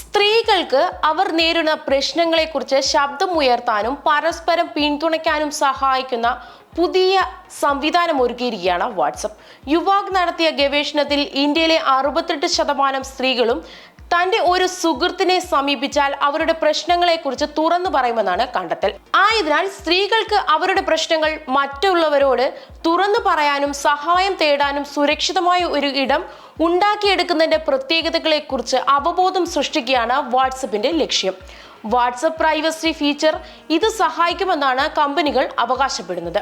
സ്ത്രീകൾക്ക് അവർ നേരിടുന്ന പ്രശ്നങ്ങളെക്കുറിച്ച് ശബ്ദം ഉയർത്താനും പരസ്പരം പിന്തുണയ്ക്കാനും സഹായിക്കുന്ന പുതിയ സംവിധാനം ഒരുക്കിയിരിക്കുകയാണ് വാട്സപ്പ്. യുവാഗ് നടത്തിയ ഗവേഷണത്തിൽ ഇന്ത്യയിലെ അറുപത്തെട്ട് ശതമാനം സ്ത്രീകളും തന്റെ ഒരു സുഹൃത്തിനെ സമീപിച്ചാൽ അവരുടെ പ്രശ്നങ്ങളെക്കുറിച്ച് തുറന്നു പറയുമെന്നാണ് കണ്ടെത്തൽ. ആയതിനാൽ സ്ത്രീകൾക്ക് അവരുടെ പ്രശ്നങ്ങൾ മറ്റുള്ളവരോട് തുറന്നു പറയാനും സഹായം തേടാനും സുരക്ഷിതമായ ഒരു ഇടം ഉണ്ടാക്കിയെടുക്കുന്നതിന്റെ പ്രത്യേകതകളെക്കുറിച്ച് അവബോധം സൃഷ്ടിക്കുകയാണ് വാട്സപ്പിന്റെ ലക്ഷ്യം. വാട്സപ്പ് പ്രൈവസി ഫീച്ചർ ഇത് സഹായിക്കുമെന്നാണ് കമ്പനികൾ അവകാശപ്പെടുന്നത്.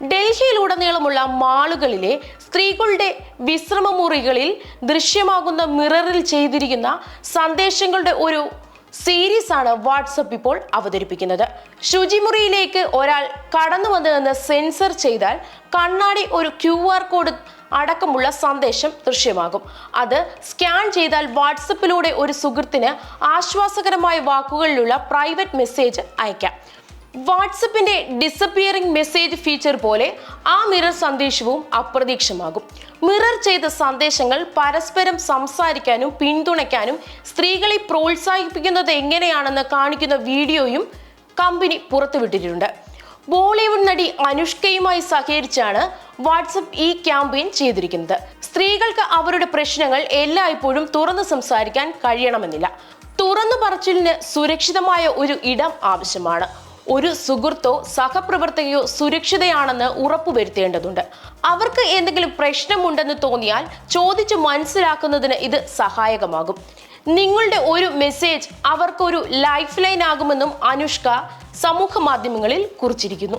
ഡൽഹിയിലുടനീളമുള്ള മാളുകളിലെ സ്ത്രീകളുടെ വിശ്രമമുറികളിൽ ദൃശ്യമാകുന്ന മിററിൽ ചെയ്തിരിക്കുന്ന സന്ദേശങ്ങളുടെ ഒരു സീരീസ് ആണ് വാട്സപ്പ് ഇപ്പോൾ അവതരിപ്പിക്കുന്നത്. ശുചിമുറിയിലേക്ക് ഒരാൾ കടന്നു വന്നതെന്ന് സെൻസർ ചെയ്താൽ കണ്ണാടി ഒരു ക്യു ആർ കോഡ് അടക്കമുള്ള സന്ദേശം ദൃശ്യമാകും. അത് സ്കാൻ ചെയ്താൽ വാട്സപ്പിലൂടെ ഒരു സുഹൃത്തിന് ആശ്വാസകരമായ വാക്കുകളിലുള്ള പ്രൈവറ്റ് മെസ്സേജ് അയക്കാം. വാട്സപ്പിന്റെ ഡിസപ്പിയറിംഗ് മെസ്സേജ് ഫീച്ചർ പോലെ ആ മിറർ സന്ദേശവും അപ്രതീക്ഷമാകും മിറർ ചെയ്ത സന്ദേശങ്ങൾ പരസ്പരം സംസാരിക്കാനും പിന്തുണയ്ക്കാനും സ്ത്രീകളെ പ്രോത്സാഹിപ്പിക്കുന്നത് എങ്ങനെയാണെന്ന് കാണിക്കുന്ന വീഡിയോയും കമ്പനി പുറത്തുവിട്ടിട്ടുണ്ട്. ബോളിവുഡ് നടി അനുഷ്കയുമായി സഹകരിച്ചാണ് വാട്സപ്പ് ഈ ക്യാമ്പയിൻ ചെയ്തിരിക്കുന്നത്. സ്ത്രീകൾക്ക് അവരുടെ പ്രശ്നങ്ങൾ എല്ലായ്പ്പോഴും തുറന്നു സംസാരിക്കാൻ കഴിയണമെന്നില്ല. തുറന്നു പറച്ചിലിന് സുരക്ഷിതമായ ഒരു ഇടം ആവശ്യമാണ്. ഒരു സുഹൃത്തോ സഹപ്രവർത്തകയോ സുരക്ഷിതയാണെന്ന് ഉറപ്പുവരുത്തേണ്ടതുണ്ട്. അവർക്ക് എന്തെങ്കിലും പ്രശ്നമുണ്ടെന്ന് തോന്നിയാൽ ചോദിച്ചു മനസ്സിലാക്കുന്നതിന് ഇത് സഹായകമാകും. നിങ്ങളുടെ ഒരു മെസ്സേജ് അവർക്കൊരു ലൈഫ് ലൈൻ ആകുമെന്നും അനുഷ്ക സമൂഹ മാധ്യമങ്ങളിൽ കുറിച്ചിരിക്കുന്നു.